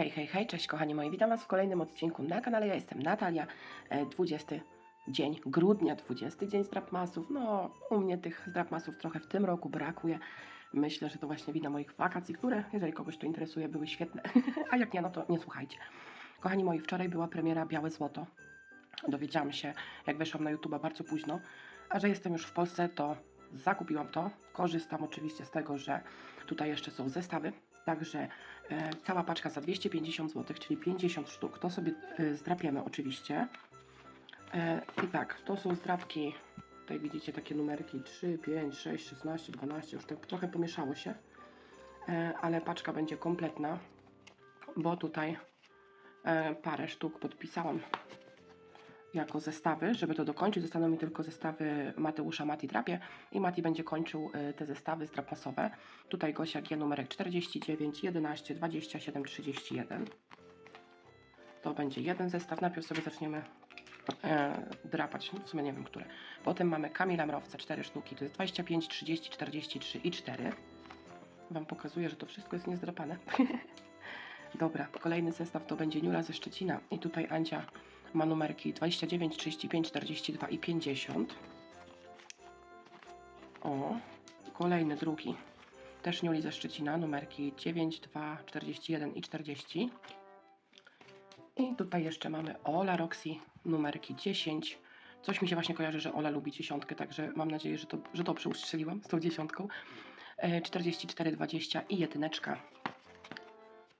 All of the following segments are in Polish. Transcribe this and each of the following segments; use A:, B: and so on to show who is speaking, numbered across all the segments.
A: Hej, hej, hej, cześć kochani moi, witam Was w kolejnym odcinku na kanale. Ja jestem Natalia, e, 20 dzień grudnia, 20 dzień zdrapmasów. No, u mnie tych zdrapmasów trochę w tym roku brakuje. Myślę, że to właśnie wina moich wakacji, które, jeżeli kogoś to interesuje, były świetne. A jak nie, no to nie słuchajcie. Kochani moi, wczoraj była premiera Białe Złoto. Dowiedziałam się, jak weszłam na YouTube bardzo późno, a że jestem już w Polsce, to zakupiłam to. Korzystam oczywiście z tego, że tutaj jeszcze są zestawy. Także e, cała paczka za 250 zł, czyli 50 sztuk. To sobie e, zdrapiemy oczywiście. E, I tak, to są zdrapki. Tutaj widzicie takie numerki 3, 5, 6, 16, 12. Już tak trochę pomieszało się. E, ale paczka będzie kompletna, bo tutaj e, parę sztuk podpisałam jako zestawy, żeby to dokończyć. Zostaną mi tylko zestawy Mateusza Mati Drapie i Mati będzie kończył y, te zestawy zdrapasowe. Tutaj Gosia G numerek 49, 11, 27, 31. To będzie jeden zestaw. Najpierw sobie zaczniemy e, drapać, w sumie nie wiem które. Potem mamy Kamila Mrowca 4 sztuki, to jest 25, 30, 43 i 4. Wam pokazuję, że to wszystko jest niezdrapane. Dobra, kolejny zestaw to będzie Niula ze Szczecina i tutaj Andzia ma numerki 29, 35, 42 i 50. O, kolejny, drugi. Też Niuli ze Szczecina, numerki 9, 2, 41 i 40. I tutaj jeszcze mamy Ola Roxy, numerki 10. Coś mi się właśnie kojarzy, że Ola lubi dziesiątkę, także mam nadzieję, że, to, że dobrze ustrzeliłam z tą dziesiątką. E, 44, 20 i jedyneczka.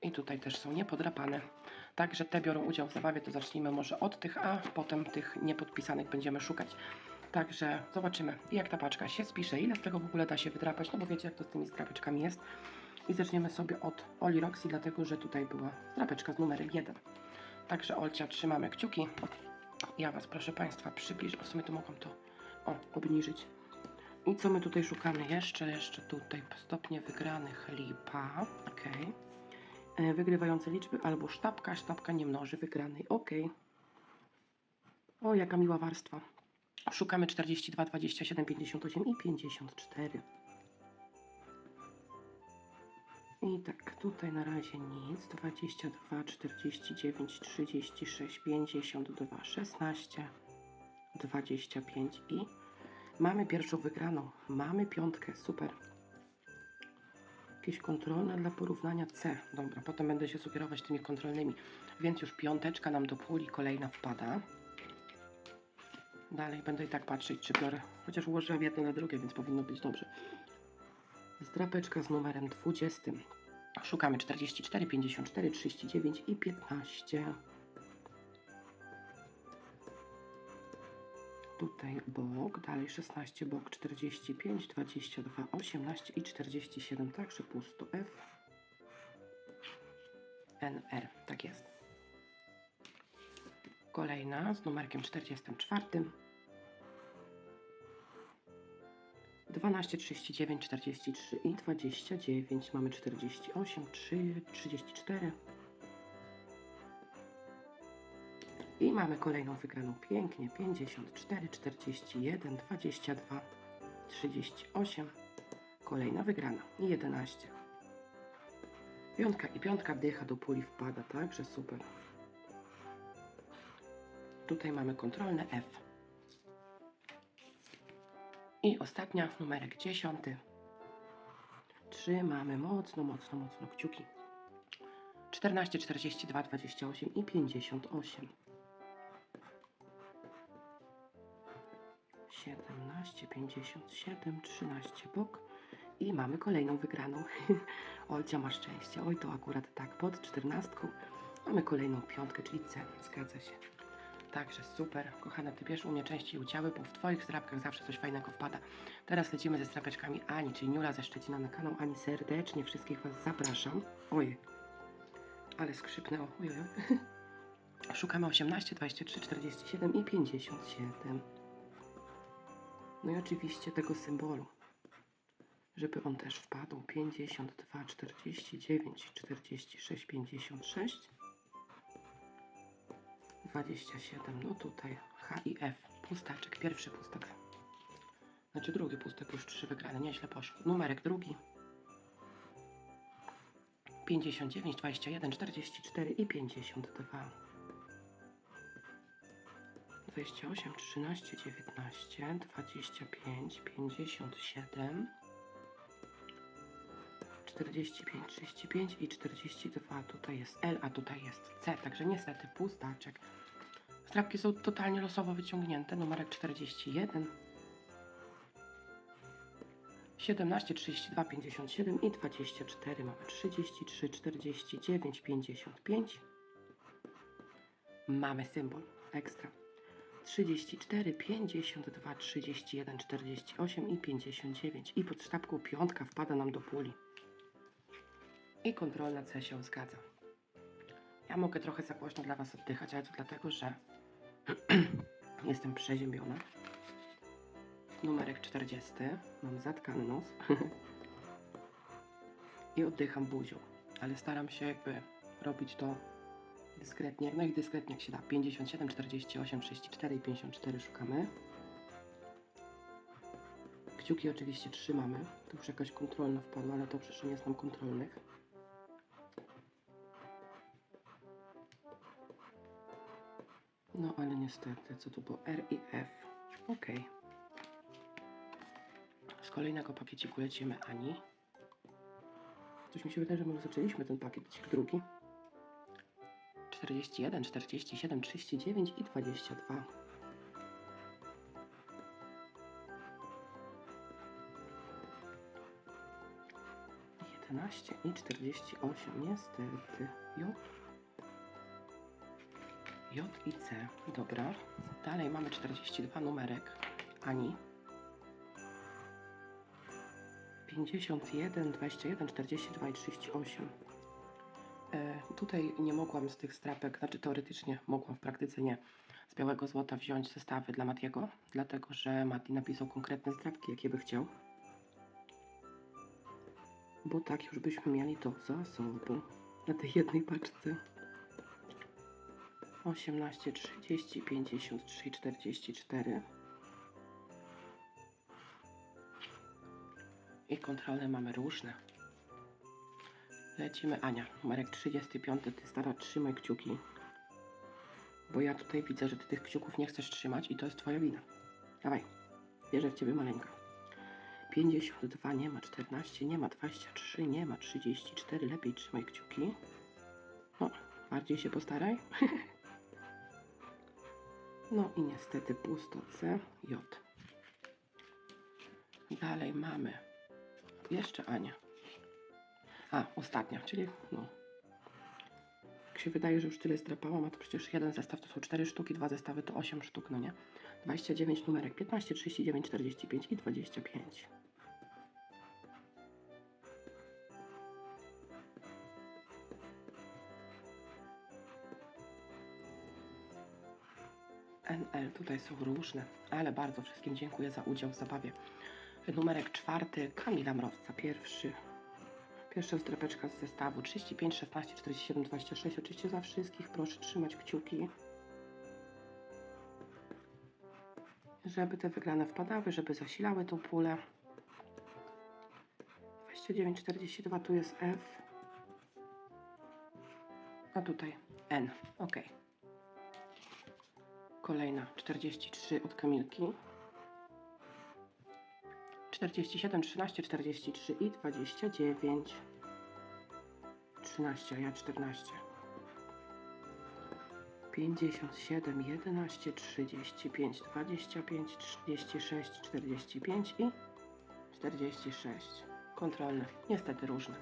A: I tutaj też są niepodrapane. Także te biorą udział w zabawie, to zacznijmy może od tych, a potem tych niepodpisanych będziemy szukać. Także zobaczymy, jak ta paczka się spisze, ile z tego w ogóle da się wydrapać, no bo wiecie, jak to z tymi zdrapeczkami jest. I zaczniemy sobie od Oli Roxy, dlatego że tutaj była zdrapeczka z numerem 1. Także Olcia, trzymamy kciuki. Ja Was, proszę Państwa, przybliżę. O, w sumie tu mogłam to o, obniżyć. I co my tutaj szukamy? Jeszcze, jeszcze tutaj stopnie wygranych lipa. Okej. E, Wygrywające liczby albo sztabka. Sztabka nie mnoży wygranej. Ok. O, jaka miła warstwa. Szukamy 42, 27, 58 i 54. I tak, tutaj na razie nic. 22, 49, 36, 52, 16, 25 i mamy pierwszą wygraną. Mamy piątkę, super. Jakieś kontrolne dla porównania C. Dobra, potem będę się sugerować tymi kontrolnymi. Więc już piąteczka nam do puli, kolejna wpada. Dalej będę i tak patrzeć, czy biorę. Chociaż ułożyłam jedno na drugie, więc powinno być dobrze. Zdrapeczka z numerem 20. Szukamy 44, 54, 39 i 15. Tutaj bok, dalej 16 bok, 45, 22, 18 i 47, także pusto F. NR, tak jest. Kolejna z numerkiem 44. 12, 39, 43 i 29. Mamy 48, 3, 34. I mamy kolejną wygraną pięknie. 54, 41, 22, 38. Kolejna wygrana. I 11. Piątka i piątka dycha do puli wpada, także super. Tutaj mamy kontrolne F. I ostatnia, numerek 10. Trzymamy mocno, mocno, mocno kciuki. 14, 42, 28 i 58. 17, 57, 13 bok. I mamy kolejną wygraną. Olcia ma szczęście. Oj, to akurat tak, pod 14 mamy kolejną piątkę, czyli C. Zgadza się. Także super. Kochana, ty bierz u mnie częściej udziały, bo w twoich zdrapkach zawsze coś fajnego wpada. Teraz lecimy ze zdrapeczkami Ani, czyli Niula ze Szczecina na kanał Ani. Serdecznie wszystkich was zapraszam. Oj, ale skrzypnęło. Oj, oj. Szukamy 18, 23, 47 i 57. No i oczywiście tego symbolu, żeby on też wpadł. 52, 49, 46, 56, 27. No tutaj H i F. Pustaczek, pierwszy pustek. Znaczy drugi pustek, już trzy wygrane, nieźle poszło. Numerek drugi. 59, 21, 44 i 52. 28, 13, 19, 25, 57, 45, 35 i 42. Tutaj jest L, a tutaj jest C, także niestety pustaczek. Strapki są totalnie losowo wyciągnięte. Numerek 41, 17, 32, 57 i 24. Mamy 33, 49, 55. Mamy symbol ekstra. 34, 52, 31, 48 i 59. I pod sztabką piątka wpada nam do puli. I kontrolna C się zgadza. Ja mogę trochę za głośno dla Was oddychać, ale to dlatego, że jestem przeziębiona. Numerek 40. Mam zatkany nos. I oddycham buzią. Ale staram się jakby robić to dyskretnie, jak najdyskretniej jak się da. 57, 48, 34 i 54 szukamy. Kciuki oczywiście trzymamy. Tu już jakaś kontrolna wpadła, ale dobrze, że nie znam kontrolnych. No ale niestety, co tu było? R i F. Ok. Z kolejnego pakieciku lecimy Ani. Coś mi się wydaje, że może zaczęliśmy ten pakiet drugi. 41, 47, 39 i 22. Jedenaście i 48, niestety. J. J i C. Dobra. Dalej mamy 42 numerek. Ani. 51, 21, 42 i 38. E, tutaj nie mogłam z tych strapek, znaczy teoretycznie mogłam, w praktyce nie, z białego złota wziąć zestawy dla Matiego, dlatego że Mati napisał konkretne strapki, jakie by chciał. Bo tak już byśmy mieli to za sobą na tej jednej paczce. 18, 30, 53 i 44. I kontrolne mamy różne. Lecimy Ania, numerek 35. Ty stara, trzymaj kciuki. Bo ja tutaj widzę, że ty tych kciuków nie chcesz trzymać i to jest twoja wina. Dawaj, wierzę w ciebie maleńka. 52 nie ma, 14 nie ma, 23 nie ma, 34 lepiej trzymaj kciuki. No, bardziej się postaraj. no i niestety pusto C, J. Dalej mamy jeszcze Ania. A, ostatnia, czyli no. Jak się wydaje, że już tyle zdrapałam, a to przecież jeden zestaw to są 4 sztuki, dwa zestawy to 8 sztuk, no nie? 29 numerek 15, 39, 45 i 25. NL, tutaj są różne, ale bardzo wszystkim dziękuję za udział w zabawie. Numerek czwarty, Kamila Mrowca, pierwszy. Pierwsza strapeczka z zestawu 35, 16, 47, 26. Oczywiście za wszystkich proszę trzymać kciuki, żeby te wygrane wpadały, żeby zasilały tą pulę. 29, 42 tu jest F. A tutaj N. Ok. Kolejna 43 od Kamilki. 47, 13, 43 i 29. 13, a ja 14. 57, 11, 35, 25, 36, 45 i 46. Kontrolne, niestety różne.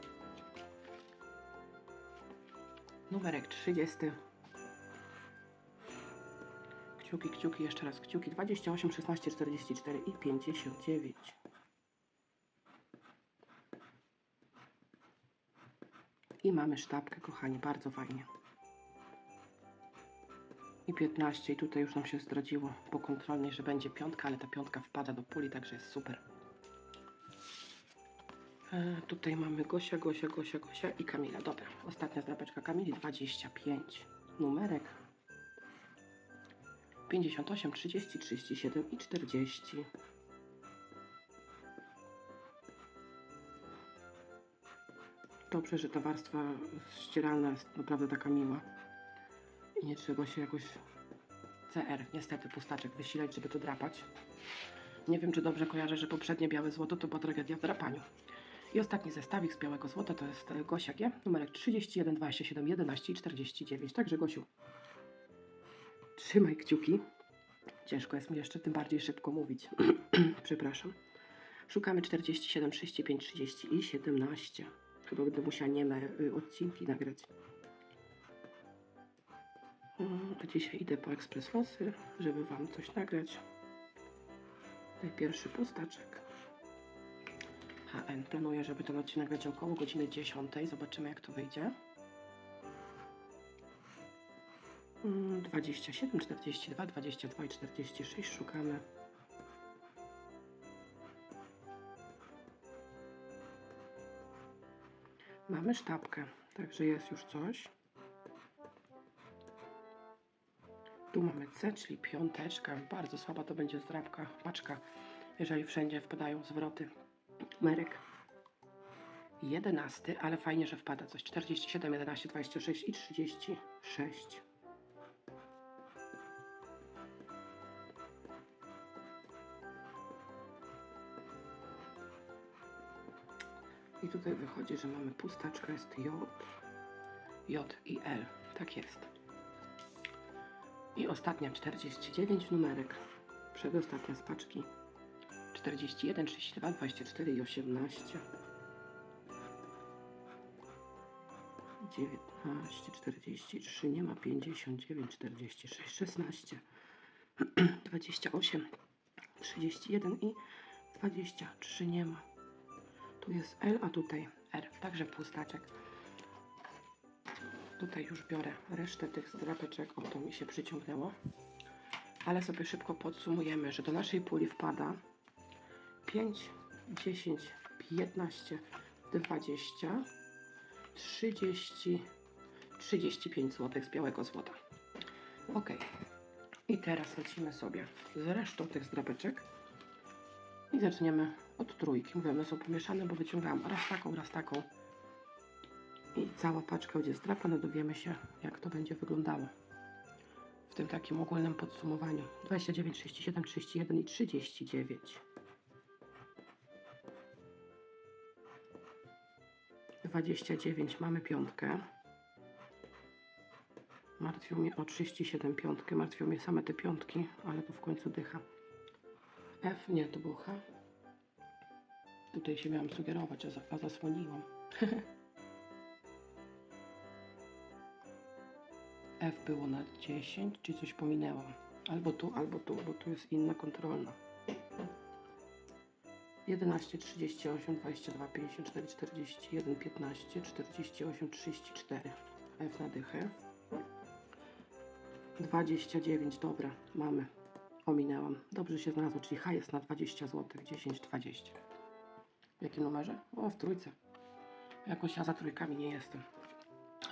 A: Numerek 30. Kciuki, kciuki, jeszcze raz kciuki. 28, 16, 44 i 59. I mamy sztabkę, kochani, bardzo fajnie. I 15, i tutaj już nam się zdradziło po kontrolnej, że będzie piątka, ale ta piątka wpada do puli, także jest super. E, tutaj mamy Gosia, Gosia, Gosia, Gosia i Kamila. Dobra, ostatnia zdrapeczka Kamili, 25. Numerek 58, 30, 37 i 40. Dobrze, że ta warstwa ścieralna jest naprawdę taka miła. I nie trzeba się jakoś CR, niestety, pustaczek wysilać, żeby to drapać. Nie wiem, czy dobrze kojarzę, że poprzednie białe złoto to była tragedia w drapaniu. I ostatni zestawik z białego złota to jest Gosia G, numerek 31, 27, 11 i 49. Także Gosiu, trzymaj kciuki. Ciężko jest mi jeszcze tym bardziej szybko mówić. Przepraszam. Szukamy 47, 35, 30 i 17. Chyba będę musiała nieme y, odcinki nagrać. A Dzisiaj idę po ekspres losy, żeby Wam coś nagrać. Tutaj pierwszy pustaczek. HN. Planuję, żeby ten odcinek będzie około godziny 10. Zobaczymy, jak to wyjdzie. Mm, 27, 42, 22 i 46 szukamy. Mamy sztabkę, także jest już coś. Tu mamy C, czyli piąteczka. Bardzo słaba to będzie zdrabka, paczka, jeżeli wszędzie wpadają zwroty. Merek 11, ale fajnie, że wpada coś. 47, 11, 26 i 36. I tutaj wychodzi, że mamy pustaczka, jest J, J i L. Tak jest. I ostatnia 49 numerek. Przedostatnia z paczki. 41, 32, 24 i 18. 19, 43, nie ma 59, 46, 16, 28, 31 i 23 nie ma. Tu jest L, a tutaj R, także pustaczek. Tutaj już biorę resztę tych zdrapeczek, o to mi się przyciągnęło. Ale sobie szybko podsumujemy, że do naszej puli wpada 5, 10, 15, 20, 30, 35 zł z białego złota. Ok. I teraz lecimy sobie z resztą tych zdrapeczek. I zaczniemy od trójki. Mówię, one są pomieszane, bo wyciągałam raz taką, raz taką. I cała paczka będzie zdrapana. Dowiemy się, jak to będzie wyglądało. W tym takim ogólnym podsumowaniu. 29, 37, 31 i 39. 29 mamy piątkę. Martwią mnie o 37 piątkę. Martwią mnie same te piątki, ale to w końcu dycha. F, nie, to był. Tutaj się miałam sugerować, a, za, a zasłoniłam. F było na 10, czy coś pominęłam. Albo tu, albo tu, bo tu jest inna kontrolna. 11, 38, 22, 54, 41, 15, 48, 34. F na dychę. 29, dobra, mamy. Ominęłam. Dobrze się znalazło, czyli H jest na 20 zł, 10, 20. W jakim numerze? O, w trójce. Jakoś ja za trójkami nie jestem.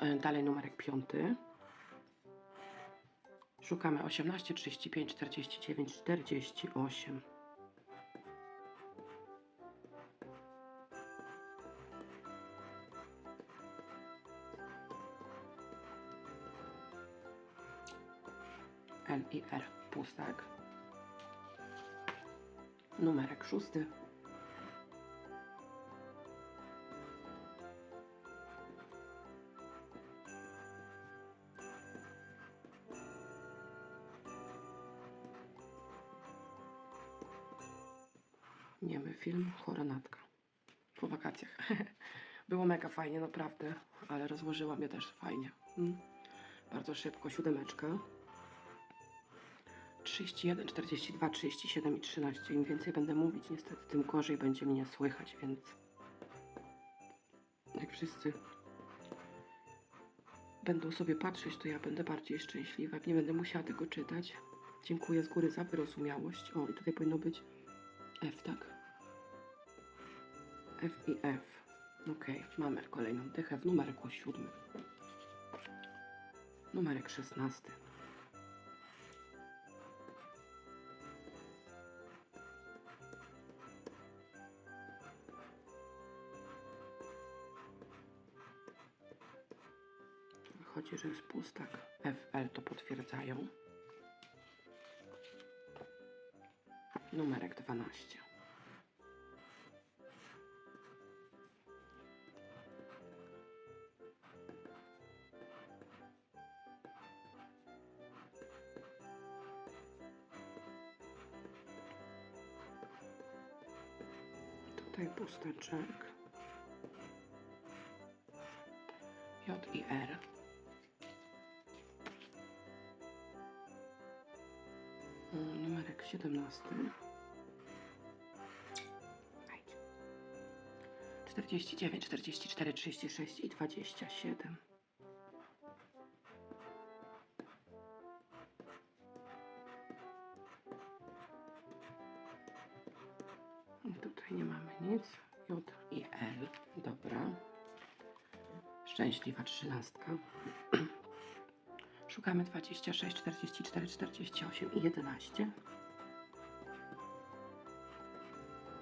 A: E, Dalej numerek piąty. Szukamy 18, 35, 49, 48. Szósty. Niemy film Chora Natka. Po wakacjach. Było mega fajnie, naprawdę, ale rozłożyłam je też fajnie. Mm. Bardzo szybko, siódemeczka. 31, 42, 37 i 13. Im więcej będę mówić, niestety, tym gorzej będzie mnie słychać, więc jak wszyscy będą sobie patrzeć, to ja będę bardziej szczęśliwa. Nie będę musiała tego czytać. Dziękuję z góry za wyrozumiałość. O, i tutaj powinno być F, tak? F i F. Ok, mamy kolejną dychę w numerku siódmym. Numerek szesnasty. jest pustak. FL to potwierdzają. Numerek 12. Tutaj pustaczek. J i R. 17. Ajdź. 49, 44, 36 i 27. I Tutaj nie mamy nic. J i L. Dobra. Szczęśliwa trzynastka. Szukamy 26, 44, 48 i 11.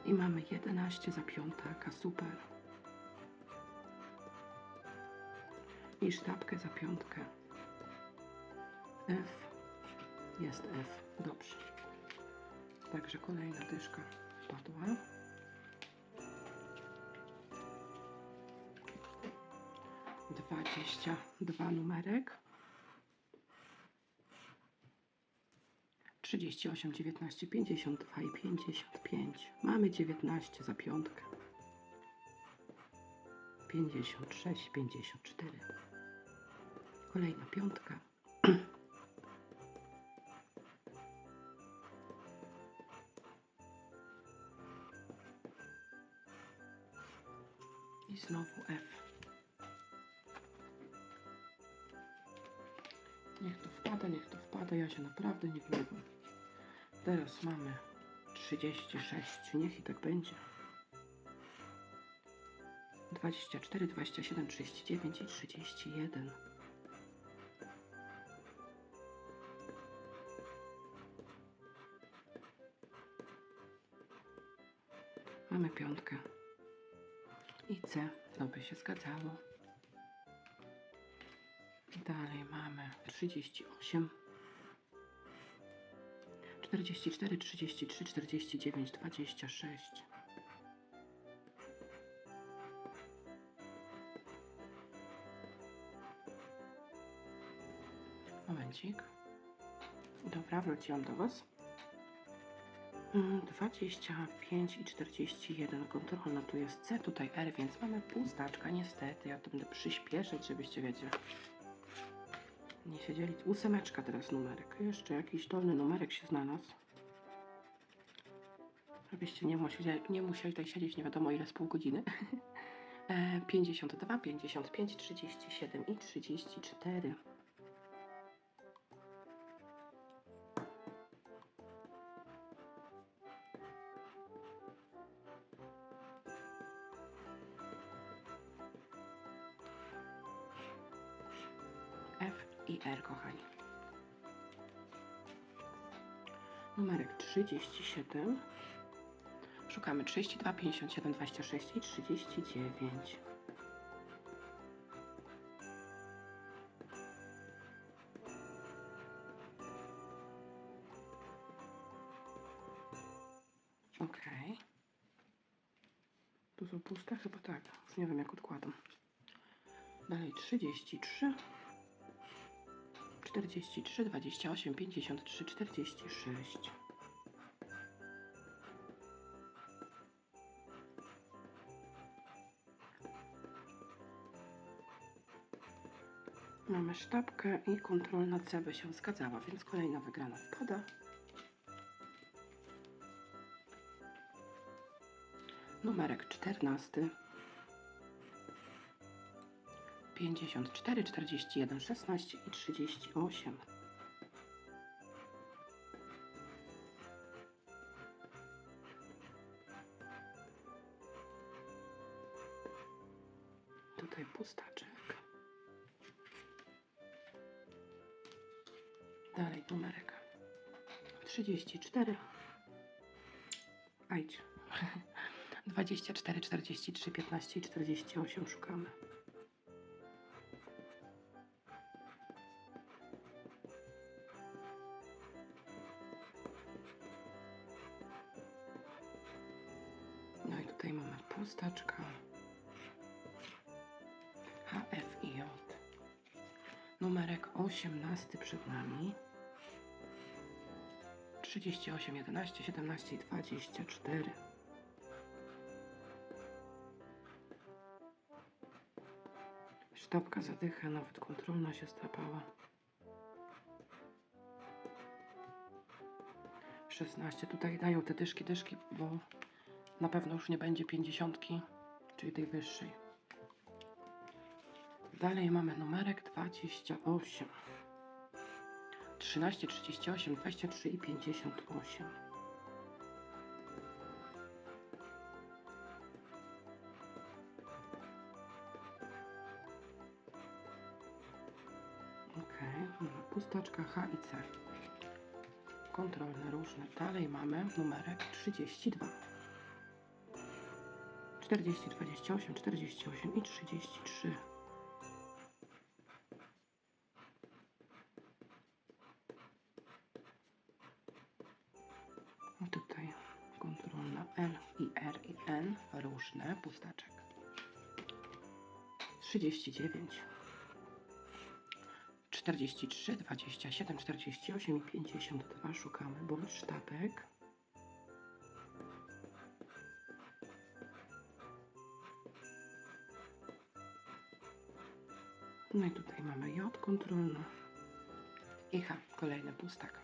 A: I mamy 11 za piątaka, super. I sztabkę za piątkę. F. Jest F. Dobrze. Także kolejna dyszka wpadła. Dwadzieścia dwa numerek. 38, 19, 52 i 55. Mamy 19 za piątkę. 56, 54. Kolejna piątka. I znowu F. Niech to wpada, niech to wpada. Ja się naprawdę nie gniewam. Teraz mamy 36. Niech i tak będzie. 24, 27, 39 i 31. Mamy piątkę. I C. To by się zgadzało. Dalej mamy 38, 44, 33, 49, 26. Momencik. Dobra, wróciłam do Was. Mm, 25 i 41 kontrolna, tu jest C, tutaj R, więc mamy pustaczka, niestety. Ja to będę przyspieszyć, żebyście wiecie. Nie siedzieli. Ósemeczka teraz numerek. Jeszcze jakiś dolny numerek się znalazł. Żebyście nie musieli, nie musieli tutaj siedzieć nie wiadomo ile z pół godziny. E, 52, 55, 37 i 34. Numerek 37. Szukamy 32, 57, 26 i 39. Ok. Tu są puste? Chyba tak. Już nie wiem jak odkładam. Dalej 33. 43, 28, 53, 46. Mamy sztabkę i kontrolna C by się zgadzała, więc kolejna wygrana wpada. Numerek 14. 54, 41, 16 i 38. Tutaj pustaczek. Dalej numerek 34. Ajdź. 24, 43, 15 i 48 szukamy. 18 przed nami. 38, 11, 17 i 24. Sztabka zadycha, nawet kontrolna się strapała. 16. Tutaj dają te dyszki, dyszki, bo na pewno już nie będzie 50, czyli tej wyższej. Dalej mamy numerek 28. 13, 38, 23 i 58. Ok, pustaczka H i C. Kontrolne różne. Dalej mamy numerek 32. 40, 28, 48 i różne pustaczek. 39. 43, 27, 48 i 52 szukamy bądź sztabek. No i tutaj mamy J kontrolny i H, kolejny pustak.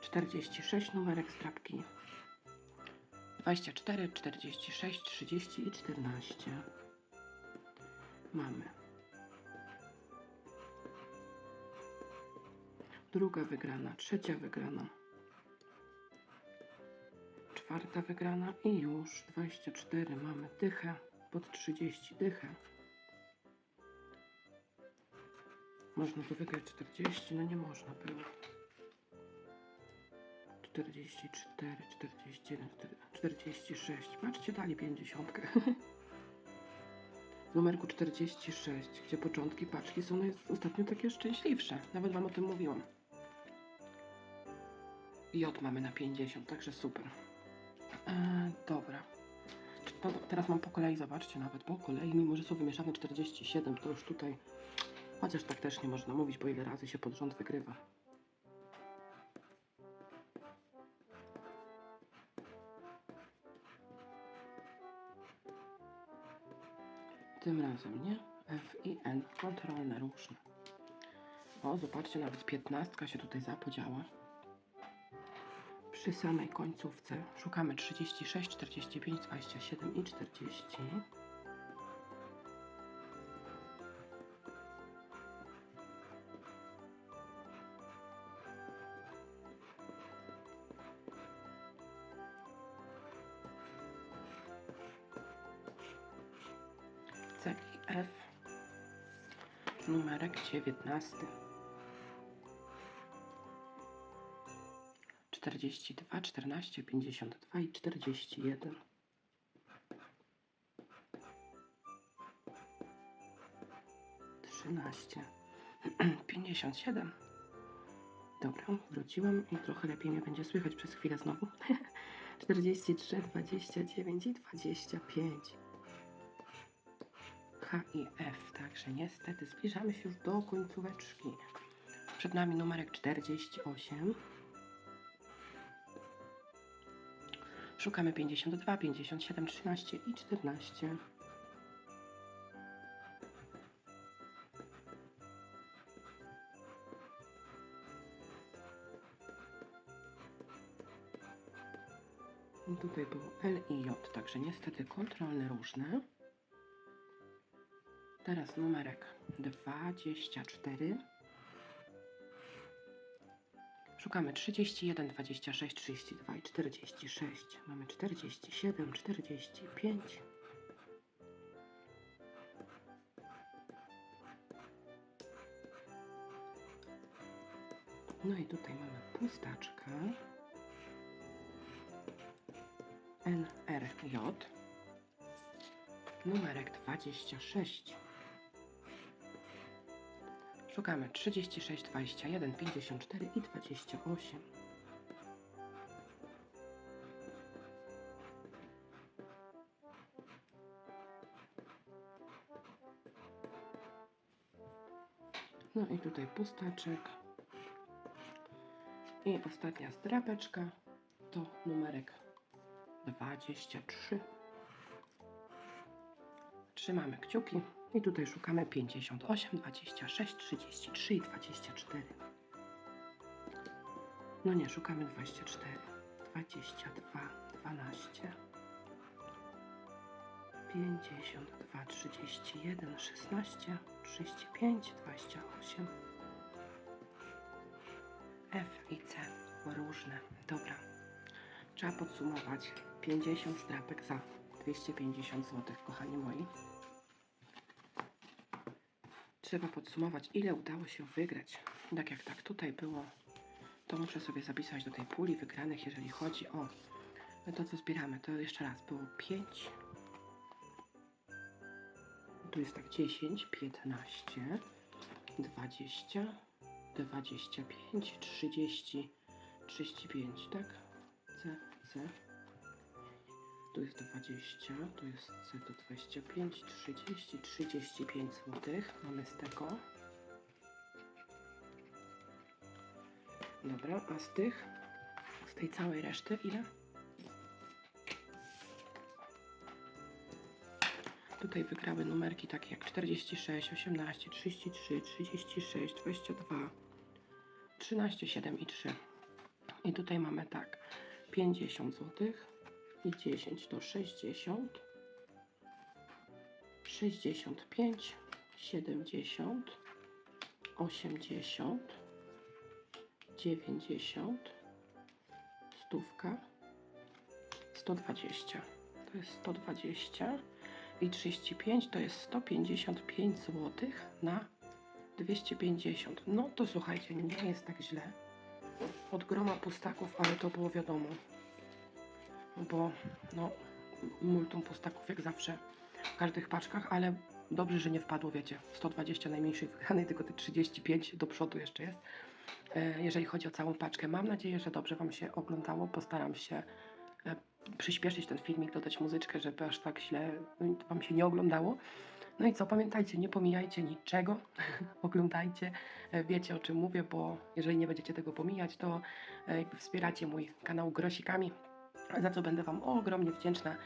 A: 46 numerek strapki. 24, 46, 30 i 14. Mamy. Druga wygrana, trzecia wygrana. Czwarta wygrana i już 24 mamy dychę pod 30 dychę. Można tu wygrać 40, no nie można było. 44, 41, 46. Patrzcie, dali 50. W numerku 46, gdzie początki paczki są ostatnio takie szczęśliwsze. Nawet Wam o tym mówiłam. J mamy na 50, także super. E, dobra. Teraz mam po kolei, zobaczcie nawet po kolei, mimo że są wymieszane 47, to już tutaj, chociaż tak też nie można mówić, bo ile razy się pod rząd wygrywa. Tym razem nie. F i N. Kontrolne różne. O, zobaczcie, nawet piętnastka się tutaj zapodziała. Przy samej końcówce szukamy 36, 45, 27 i 40. 19. 42, 14, 52 i 41. Trzynaście, pięćdziesiąt siedem. Dobra, wróciłam i trochę lepiej mnie będzie słychać przez chwilę znowu. 43, 29 i 25. H i F, także niestety zbliżamy się już do końcóweczki. Przed nami numerek 48. Szukamy 52, 57, 13 i 14. I Tutaj było L i J, także niestety kontrolne różne. Teraz numerek 24. Szukamy 31, 26, 32 i 46. Mamy 47, 45. No i tutaj mamy pustaczkę. NRJ. Numerek 26. Szukamy 36, 21, 54 i 28. No i tutaj pustaczek. I ostatnia strapeczka to numerek 23. Trzymamy kciuki i tutaj szukamy 58, 26, 33 i 24. No nie, szukamy 24, 22, 12, 52, 31, 16, 35, 28. F i C różne. Dobra. Trzeba podsumować 50 strapek za 250 zł, kochani moi. Trzeba podsumować, ile udało się wygrać. Tak jak tak tutaj było, to muszę sobie zapisać do tej puli wygranych, jeżeli chodzi o to, co zbieramy. To jeszcze raz było 5. Tu jest tak 10, 15, 20, 25, 30, 35, tak? C, C. Tu jest 20, tu jest to 25, 30, 35 zł. Mamy z tego. Dobra, a z tych, z tej całej reszty ile? Tutaj wygrały numerki takie jak 46, 18, 33, 36, 22, 13, 7 i 3. I tutaj mamy tak 50 zł i 10 to 60, 65, 70, 80, 90, stówka, 120. To jest 120 i 35 to jest 155 zł na 250. No to słuchajcie, nie jest tak źle. Od groma pustaków, ale to było wiadomo. Bo no, multum pustaków jak zawsze w każdych paczkach, ale dobrze, że nie wpadło, wiecie, 120 najmniejszej wygranej, tylko te 35 do przodu jeszcze jest. E, Jeżeli chodzi o całą paczkę, mam nadzieję, że dobrze Wam się oglądało. Postaram się e, przyspieszyć ten filmik, dodać muzyczkę, żeby aż tak źle no, Wam się nie oglądało. No i co, pamiętajcie, nie pomijajcie niczego, oglądajcie, e, wiecie o czym mówię, bo jeżeli nie będziecie tego pomijać, to wspieracie mój kanał grosikami, za co będę Wam ogromnie wdzięczna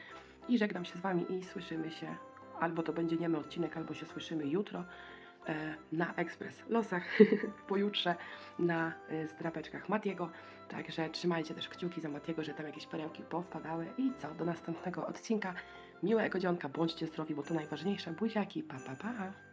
A: i żegnam się z Wami i słyszymy się, albo to będzie niemy odcinek, albo się słyszymy jutro e, na Ekspres Losach, pojutrze na e, zdrapeczkach Matiego. Także trzymajcie też kciuki za Matiego, że tam jakieś perełki powpadały. I co, do następnego odcinka. Miłego dzionka, bądźcie zdrowi, bo to najważniejsze. Buziaki, pa pa pa.